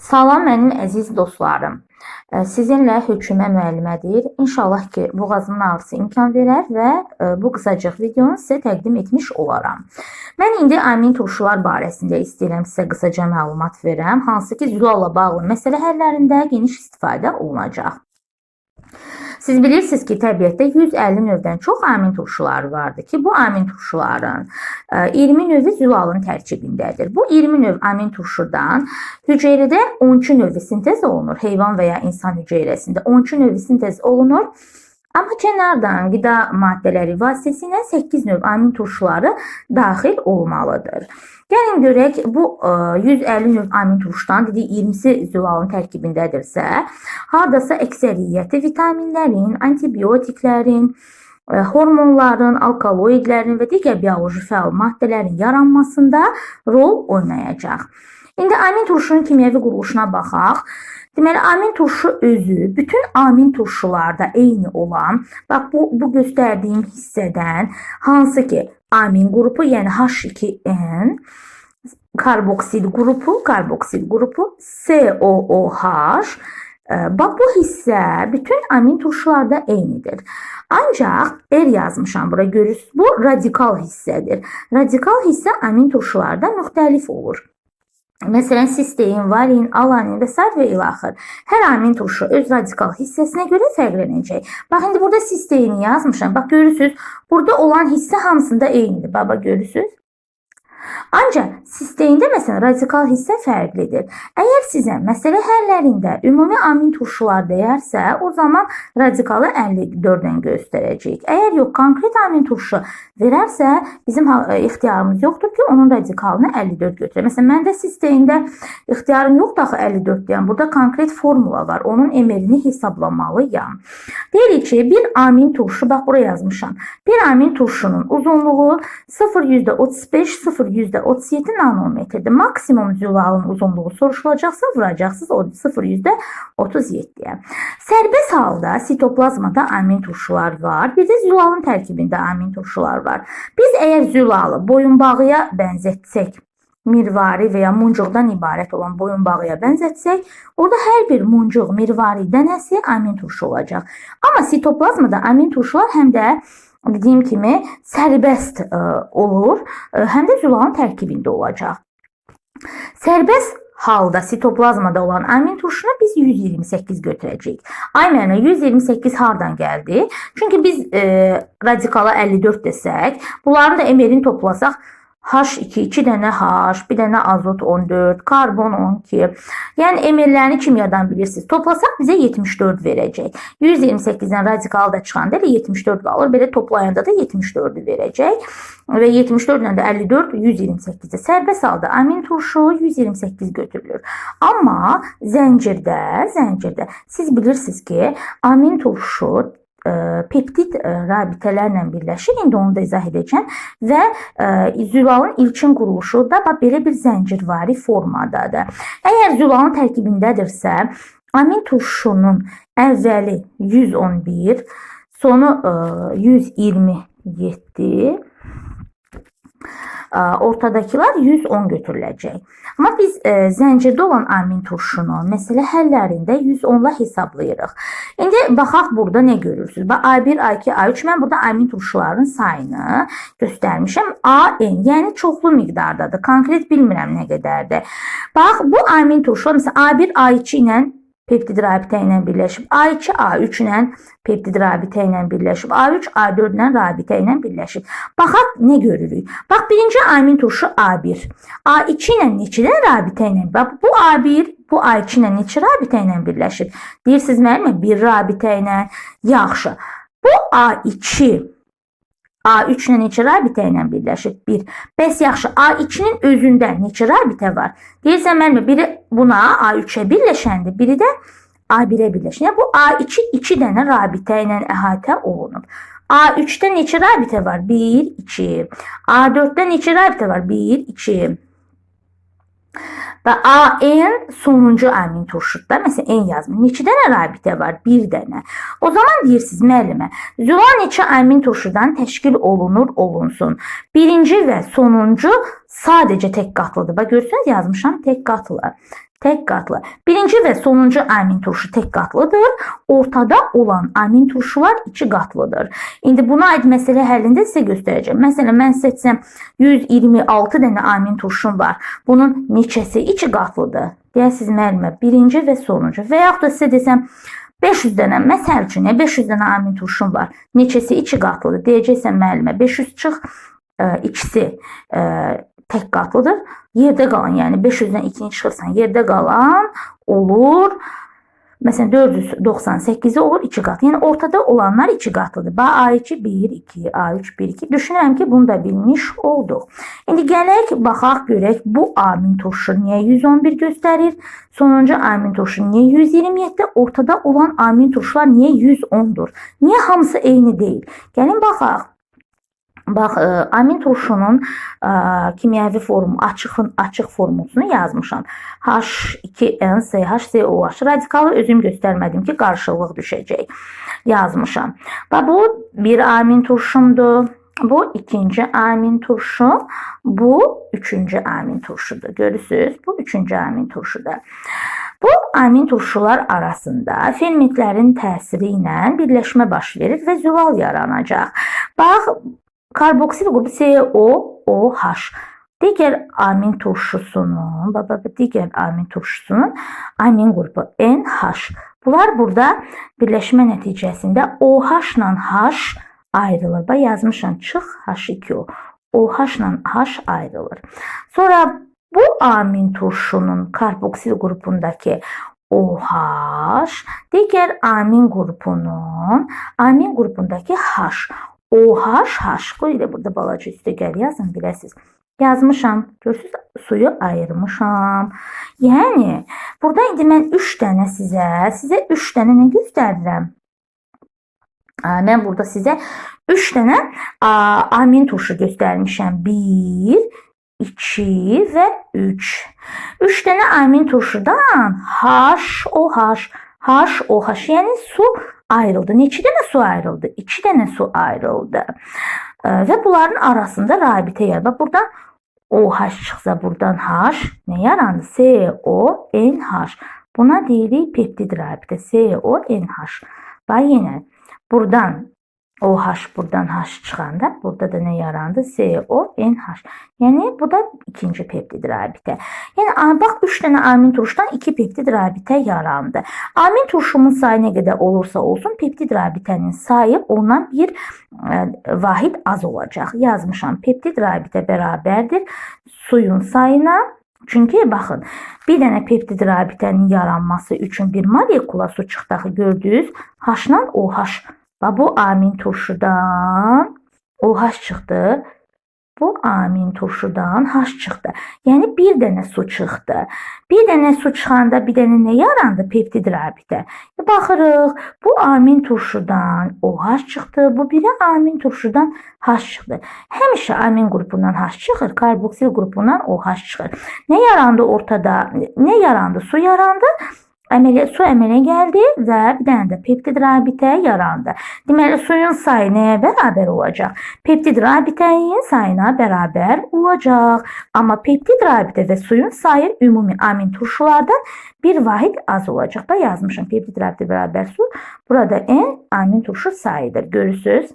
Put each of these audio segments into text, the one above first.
Salam mənim əziz dostlarım. Sizinlə Hökümə müəllimədir. İnşallah ki, boğazımın ağrısı imkan verər və bu qısacıq videonu sizə təqdim etmiş olaram. Mən indi amin turşular barəsində istəyirəm sizə qısaca məlumat verəm, hansı ki, zülalla bağlı məsələ həllərində geniş istifadə olunacaq. Siz bilirsiniz ki, təbiətdə 150 növdən çox amin turşuları vardır ki, bu amin turşuların ə, 20 növü zülalın tərkibindədir. Bu 20 növ amin turşudan hüceyrədə 12 növü sintez olunur. Heyvan və ya insan hüceyrəsində 12 növü sintez olunur. Amma kənardan qida maddələri vasitəsilə 8 növ amin turşuları daxil olmalıdır. Gəlin görək bu ə, 150 növ amin turşudan dedik 20-si zülalın tərkibindədirsə, hardasa əksəriyyəti vitaminlərin, antibiotiklərin, ə, hormonların, alkaloidlərin və digər bioloji fəal maddələrin yaranmasında rol oynayacaq. İndi amin turşunun kimyəvi quruluşuna baxaq. Deməli, amin turşu özü bütün amin turşularda eyni olan, bax bu, bu göstərdiyim hissədən hansı ki amin qrupu, yəni H2N, karboksil qrupu, karboksil qrupu, COOH, e, Bax bu hissə bütün amin turşularda eynidir. Ancaq R yazmışam bura görürsüz. Bu radikal hissədir. Radikal hissə amin turşularda müxtəlif olur. Məsələn, sistein, varin, alanin və s. və ilaxır. Hər amin turşu öz radikal hissəsinə görə fərqlənəcək. Bax, indi burada sisteini yazmışam. Bax, görürsüz, burada olan hissə hamısında eynidir. Baba, görürsüz? Ancaq sisteyində məsələn radikal hissə fərqlidir. Əgər sizə məsələ həllərində ümumi amin turşular deyərsə, o zaman radikalı 54-dən göstərəcəyik. Əgər yox konkret amin turşu verərsə, bizim e, ixtiyarımız yoxdur ki, onun radikalını 54 götürək. Məsələn, məndə sisteyində ixtiyarım yoxdur axı 54 deyən. Burada konkret formula var. Onun emelini hesablamalıyam. Deyirik ki, bir amin turşu, bax buraya yazmışam. Bir amin turşunun uzunluğu 0.35, 0.37 nanometrdir. Maksimum zülalın uzunluğu soruşulacaqsa vuracaqsınız o 0.37-yə. Sərbəst halda sitoplazmada amin turşular var. Bir də zülalın tərkibində amin turşular var. Biz əgər zülalı boyunbağıya bənzətsək, mirvari və ya muncuqdan ibarət olan boyunbağıya bənzətsək, orada hər bir muncuq, mirvari dənəsi amin turşu olacaq. Amma sitoplazmada amin turşular həm də dediyim kimi sərbəst ə, olur, ə, həm də zülalın tərkibində olacaq. Sərbəst halda sitoplazmada olan amin turşuna biz 128 götürəcəyik. Ay mənə 128 hardan gəldi? Çünki biz e, radikala 54 desək, bunların da emerini toplasaq H2, 2 dənə H, bir dənə azot 14, karbon 12. Yəni emellərini kimyadan bilirsiniz. Toplasaq bizə 74 verəcək. 128-dən radikal da çıxanda elə 74 qalır. Belə toplayanda da 74-ü verəcək. Və 74 ilə də 54 128-də sərbəst halda amin turşu 128 götürülür. Amma zəncirdə, zəncirdə siz bilirsiniz ki, amin turşu peptid ə, rabitələrlə birləşir. İndi onu da izah edəcəm və ə, zülalın ilkin quruluşu da belə bir zəncirvari formadadır. Əgər zülalın tərkibindədirsə, amin turşunun əvvəli 111, sonu ə, 127 Ə, ortadakılar 110 götürüləcək. Amma biz ə, zəncirdə olan amin turşunu məsələ həllərində 110-la hesablayırıq. İndi baxaq burada nə görürsüz? Bax A1, A2, A3 mən burada amin turşuların sayını göstərmişəm. AN, yəni çoxlu miqdardadır. Konkret bilmirəm nə qədərdir. Bax bu amin turşular məsələn A1, A2 ilə peptid rabitə ilə birləşib, A2, A3 ilə peptid rabitə ilə birləşib, A3, A4 ilə rabitə ilə birləşib. Baxaq nə görürük? Bax birinci amin turşu A1. A2 ilə neçədən rabitə ilə? Bax bu A1, bu A2 ilə neçə rabitə ilə birləşib? Deyirsiniz müəllimə, bir rabitə ilə. Yaxşı. Bu A2 A3 ilə neçə rabitə ilə birləşib? 1. Bəs yaxşı, A2-nin özündə neçə rabitə var? Deyirsən müəllimə, biri buna A3-ə birləşəndir, biri də A1-ə birləşən. Yəni bu A2 2 dənə rabitə ilə əhatə olunub. A3-də neçə rabitə var? 1, 2. A4-də neçə rabitə var? 1, 2. Və AN sonuncu amin turşudda, məsələn, N yazmır. Neçə dənə rabitə var? 1 dənə. O zaman deyirsiniz müəllimə, zülal neçə amin turşudan təşkil olunur, olunsun. Birinci və sonuncu sadəcə tək qatlıdır. Bax görürsünüz yazmışam tək qatlı. Tek qatlı. Birinci ve sonuncu amin turşu tek qatlıdır. Ortada olan amin turşular iki qatlıdır. İndi buna ait məsələ həllində sizə göstərəcəm. Məsələn, mən seçsəm 126 dənə amin turşum var. Bunun neçəsi iki qatlıdır? Deyəsiz müəllimə, birinci və sonuncu. Və yaxud da sizə desəm 500 dənə, məsəl üçün, 500 dənə amin turşum var. Neçəsi iki qatlıdır? Deyəcəksən müəllimə, 500 çıx, e, ikisi e, tek qatlıdır. Yerdə qalan, yəni 500-dən 2-ni çıxırsan, yerdə qalan olur. Məsələn 498-i olur 2 qat. Yəni ortada olanlar 2 qatlıdır. Bax A2 1 2, A3 1 2. Düşünürəm ki, bunu da bilmiş olduq. İndi gələk baxaq görək bu amin turşu niyə 111 göstərir? Sonuncu amin turşu niyə 127? Ortada olan amin turşular niyə 110-dur? Niyə hamısı eyni deyil? Gəlin baxaq. Bax, ə, amin turşunun ə, kimyəvi formu, açıqın açıq formusunu yazmışam. H2NCHCOH radikalı özüm göstərmədim ki, qarşılıq düşəcək. Yazmışam. Və bu bir amin turşumdur. Bu ikinci amin turşu, bu üçüncü amin turşudur. Görürsüz, bu üçüncü amin turşudur. Bu amin turşular arasında fermentlərin təsiri ilə birləşmə baş verir və züval yaranacaq. Bax, karboksil qrupu COOH. Digər amin turşusunun, baba digər amin turşusunun amin qrupu NH. Bunlar burada birləşmə nəticəsində OH ilə H ayrılır. Bax yazmışam çıx H2O. OH ilə H ayrılır. Sonra bu amin turşunun karboksil qrupundakı OH digər amin qrupunun amin qrupundakı H OH H elə burada balaca üstə gəl yazın biləsiz. Yazmışam. Görürsüz suyu ayırmışam. Yəni burada indi mən 3 dənə sizə, sizə 3 dənə nə göstərirəm? Mən burada sizə 3 dənə amin turşu göstərmişəm. 1 2 və 3. 3 dənə amin turşudan HOH, HOH yəni su ayrıldı. Neçə dənə su ayrıldı? 2 dənə su ayrıldı. Ee, Və bunların arasında rabitə yarar. Bax buradan OH çıxsa buradan H nə yarandı? CONH. Buna deyirik peptid rabitə. CONH. Bax yenə buradan OH buradan H çıxanda burada da nə yarandı? CONH. Yəni bu da ikinci peptid rabitə. Yəni bax 3 dənə amin turşudan 2 peptid rabitə yarandı. Amin turşumun sayı nə qədər olursa olsun, peptid rabitənin sayı ondan bir ə, vahid az olacaq. Yazmışam. Peptid rabitə bərabərdir suyun sayına. Çünki baxın, bir dənə peptid rabitənin yaranması üçün bir molekula su çıxdı axı gördünüz. H-la OH. Və bu amin turşudan OH çıxdı. Bu amin turşudan H çıxdı. Yəni bir dənə su çıxdı. Bir dənə su çıxanda bir dənə nə yarandı? Peptid rabitə. Baxırıq. Bu amin turşudan OH çıxdı. Bu biri amin turşudan H çıxdı. Həmişə amin qrupundan H çıxır, karboksil qrupundan OH çıxır. Nə yarandı ortada? Nə yarandı? Su yarandı. Əmələ, su əmələ gəldi və bir dənə də peptid rabitə yarandı. Deməli suyun sayı nəyə bərabər olacaq? Peptid rabitənin sayına bərabər olacaq. Amma peptid rabitə və suyun sayı ümumi amin turşulardan bir vahid az olacaq. Da yazmışam peptid rabitə bərabər su. Burada n amin turşu sayıdır. Görürsüz?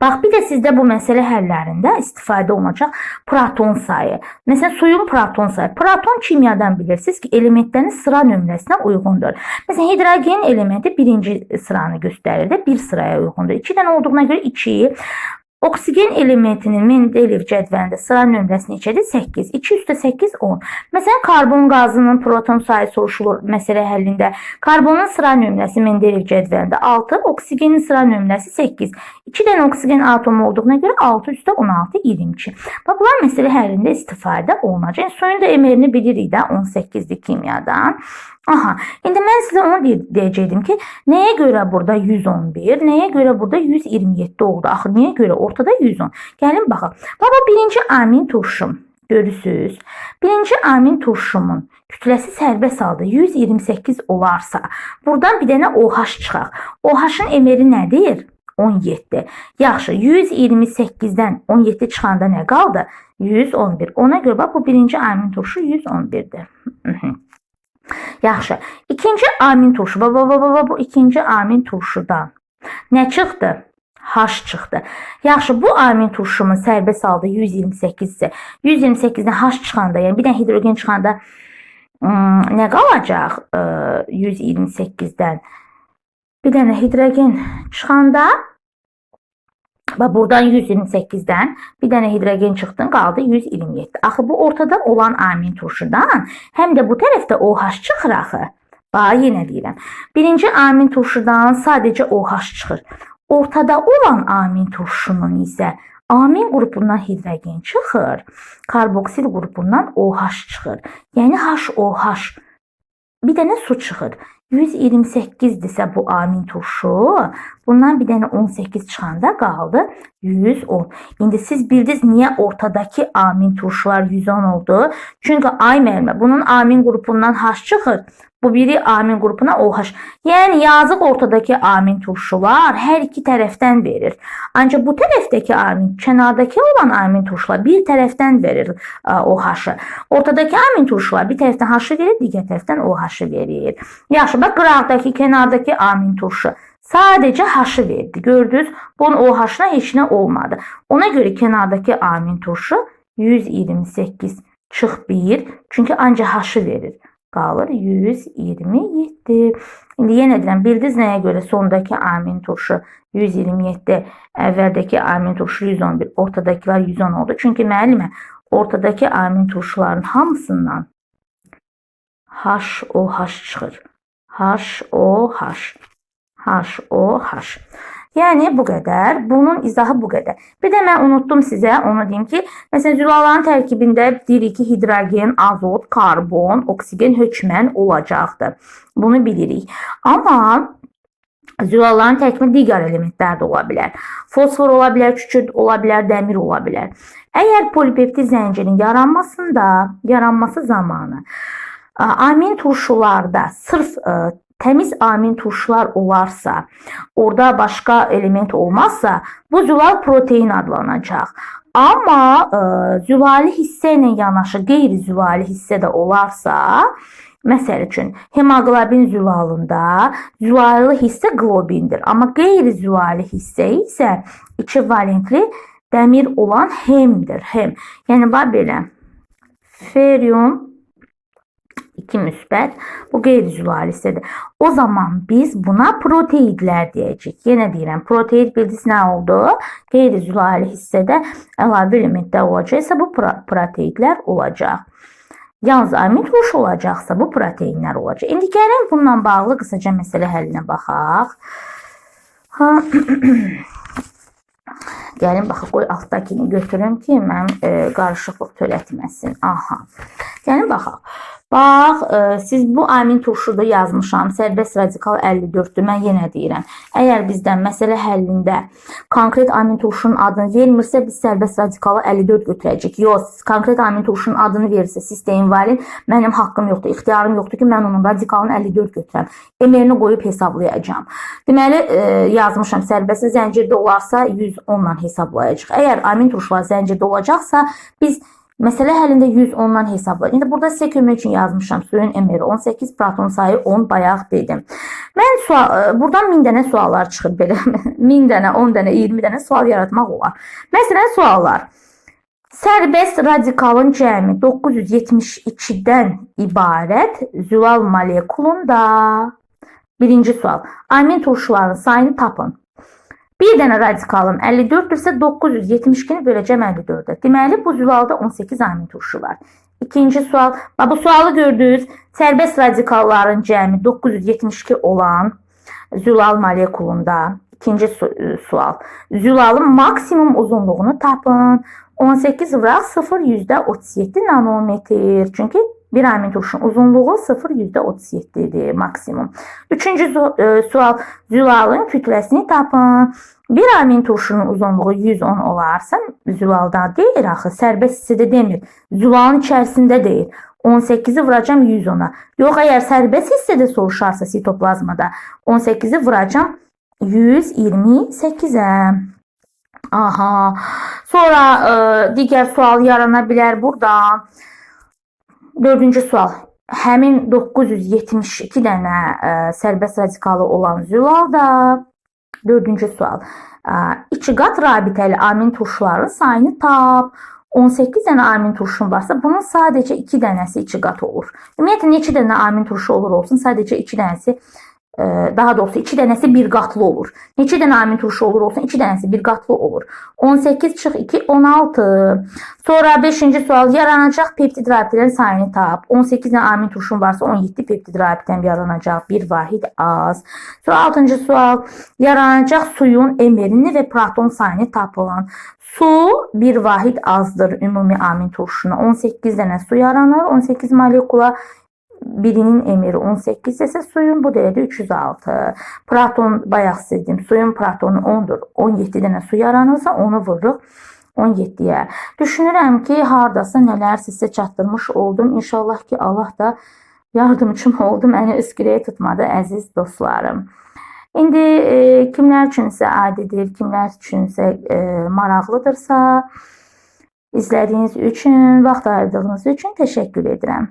Bax bir də sizdə bu məsələ həllərində istifadə olunacaq proton sayı. Məsələn, suyun proton sayı. Proton kimyadan bilirsiniz ki, elementlərin sıra nömrəsinə uyğundur. Məsələn, hidrogen elementi birinci sıranı göstərir də, bir sıraya uyğundur. 2 dənə olduğuna görə 2. Oksigen elementinin Mendeleev cədvəlində sıra nömrəsi neçədir? 8. 2 üstə 8 10. Məsələn, karbon qazının proton sayı soruşulur məsələ həllində. Karbonun sıra nömrəsi Mendeleev cədvəlində 6, oksigenin sıra nömrəsi 8. 2 dənə oksigen atomu olduğuna görə 6 üstə 16 22. Bax bunlar məsələ həllində istifadə olunacaq. Yəni, suyun da emerini bilirik də 18-dir kimyadan. Aha, indi mən sizə onu de deyəcəkdim ki, nəyə görə burada 111, nəyə görə burada 127 oldu? Axı niyə görə ortada 110? Gəlin baxaq. Baba birinci amin turşum. Görürsüz? Birinci amin turşumun kütləsi sərbəst halda 128 olarsa, buradan bir dənə OH çıxaq. OH-ın emeri nədir? 17. Yaxşı, 128-dən 17 çıxanda nə qaldı? 111. Ona görə bu birinci amin turşu 111-dir. Yaxşı. İkinci amin turşu. Baba baba baba bu ikinci amin turşudan nə çıxdı? H çıxdı. Yaxşı, bu amin turşumun sərbəst halda 128 isə 128-dən H çıxanda, yəni bir dənə hidrogen çıxanda ım, nə qalacaq? Ə, 128-dən bir dənə hidrogen çıxanda Bax buradan 128-dən bir dənə hidrogen çıxdın, qaldı 127. Axı bu ortada olan amin turşudan həm də bu tərəfdə OH çıxır axı. Bax yenə deyirəm. Birinci amin turşudan sadəcə OH çıxır. Ortada olan amin turşunun isə amin qrupundan hidrogen çıxır, karboksil qrupundan OH çıxır. Yəni HOH. Bir dənə su çıxır. 128-dirsə bu amin turşu, bundan bir dənə 18 çıxanda qaldı 110. İndi siz bildiniz niyə ortadakı amin turşular 110 oldu? Çünki ay müəllimə bunun amin qrupundan H çıxır. Bu biri amin qrupuna OH. Yəni yazıq ortadakı amin turşular hər iki tərəfdən verir. Ancaq bu tərəfdəki amin, kənardakı olan amin turşular bir tərəfdən verir ə, OH-ı. Ortadakı amin turşular bir tərəfdən H-ı verir, digər tərəfdən OH-ı verir. Yaxşı, bax qıraqdakı, kənardakı amin turşu sadəcə H-ı verdi. Gördünüz? Bunun OH-ına heç nə olmadı. Ona görə kənardakı amin turşu 128 çıx 1, çünki ancaq H-ı verir qalır 127. İndi yenə deyirəm, bildiniz nəyə görə sondakı amin turşu 127, əvvəldəki amin turşu 111, ortadakılar 110 oldu. Çünki müəllimə ortadakı amin turşuların hamısından HOH çıxır. HOH. HOH. Yəni bu qədər. Bunun izahı bu qədər. Bir də mən unutdum sizə, onu deyim ki, məsələn zülalların tərkibində deyirik ki, hidrogen, azot, karbon, oksigen hökmən olacaqdır. Bunu bilirik. Amma zülalların tərkibində digər elementlər də ola bilər. Fosfor ola bilər, kükürt ola bilər, dəmir ola bilər. Əgər polipeptid zəncirin yaranmasında, yaranması zamanı amin turşularda sırf ə, təmiz amin turşular olarsa, orada başqa element olmazsa, bu zülal protein adlanacaq. Amma ə, zülali hissə ilə yanaşı qeyri-zülali hissə də olarsa, məsəl üçün hemoqlobin zülalında zülallı hissə qlobindir, amma qeyri-zülali hissə isə iki valentli dəmir olan hemdir, hem. Yəni bax belə. Ferium 2 müsbət. Bu qeyri-zülali hissədir. O zaman biz buna proteidlər deyəcəyik. Yenə deyirəm, proteid bildiniz nə oldu? Qeyri-zülali hissədə əlavə elementlər olacaqsa bu pro proteidlər olacaq. Yalnız amin turşu olacaqsa bu proteinlər olacaq. İndi gəlin bununla bağlı qısaca məsələ həllinə baxaq. Ha Gəlin baxaq qoy altdakini götürüm ki, mənim e, qarışıqlıq törətməsin. Aha. Gəlin baxaq. Bax, e, siz bu amin turşuda yazmışam. Sərbəst radikal 54-dür. Mən yenə deyirəm. Əgər bizdən məsələ həllində konkret amin turşunun adını vermirsə, biz sərbəst radikalı 54 götürəcəyik. Yox, konkret amin turşunun adını verirsə sistemin valin, mənim haqqım yoxdur, ixtiyarım yoxdur ki, mən onun radikalını 54 götürəm. Emerini qoyub hesablayacağam. Deməli, e, yazmışam sərbəst zəncirdə olarsa 110 ilə hesablayacağıq. Əgər amin turşular zəncirdə olacaqsa, biz Məsələ həllində 110-dan hesabla. İndi burada sizə kömək üçün yazmışam. Suyun emeri 18, proton sayı 10 bayaq dedim. Mən sual, e, buradan 1000 dənə suallar çıxır belə. 1000 dənə, 10 dənə, 20 dənə sual yaratmaq olar. Məsələn, suallar. Sərbəst radikalın cəmi 972-dən ibarət zülal molekulunda. Birinci sual. Amin turşuların sayını tapın. Bir dənə radikalım 54-dürsə 972-ni böləcəm 54-ə. Deməli bu zülalda 18 amin turşu var. İkinci sual. Bu sualı gördünüz. Sərbəst radikalların cəmi 972 olan zülal molekulunda. İkinci su e, sual. Zülalın maksimum uzunluğunu tapın. 18 vuraq 0 %37 nanometr. Çünki bir amin turşunun uzunluğu 0 %37'dir maksimum. Üçüncü e, sual. Zülalın kütlesini tapın. Bir amin turşunun uzunluğu 110 olarsa zülalda deyil axı, sərbəst hissədə demir. Zülalın içərisində deyil. 18'i vuracağım 110'a. Yox, əgər sərbəst hissədə soruşarsa sitoplazmada 18'i vuracağım 128'ə. Aha. Sonra e, digər sual yarana bilər burada. Dördüncü sual. Həmin 972 dənə e, sərbəst radikalı olan zülalda dördüncü sual. E, iki qat rabitəli amin turşuların sayını tap. 18 dənə amin turşun varsa bunun sadəcə 2 dənəsi 2 qat olur. Ümumiyyətlə neçə dənə amin turşu olur olsun, sadəcə 2 dənəsi daha doğrusu 2 dənəsi bir qatlı olur. Neçə dənə amin turşu olur olsun, 2 dənəsi bir qatlı olur. 18 çıx 2 16. Sonra 5-ci sual yaranacaq peptid rabitələrin sayını tap. 18 dənə amin turşun varsa 17 peptid rabitən yaranacaq. Bir vahid az. Sonra 6-cı sual yaranacaq suyun emerini və proton sayını tapılan. Su bir vahid azdır ümumi amin turşuna. 18 dənə su yaranır. 18 molekula birinin emiri 18 ise suyun bu değeri 306. Proton bayaq siz dedim, suyun protonu 10'dur. 17 dənə su yaranırsa onu vururuq 17-yə. Düşünürəm ki, hardasa nələr sizə çatdırmış oldum. İnşallah ki, Allah da yardımcım oldu. Məni üskürəyə tutmadı əziz dostlarım. İndi e, kimlər üçünsə adidir, kimlər üçünsə e, maraqlıdırsa, izlədiyiniz üçün, vaxt ayırdığınız üçün təşəkkür edirəm.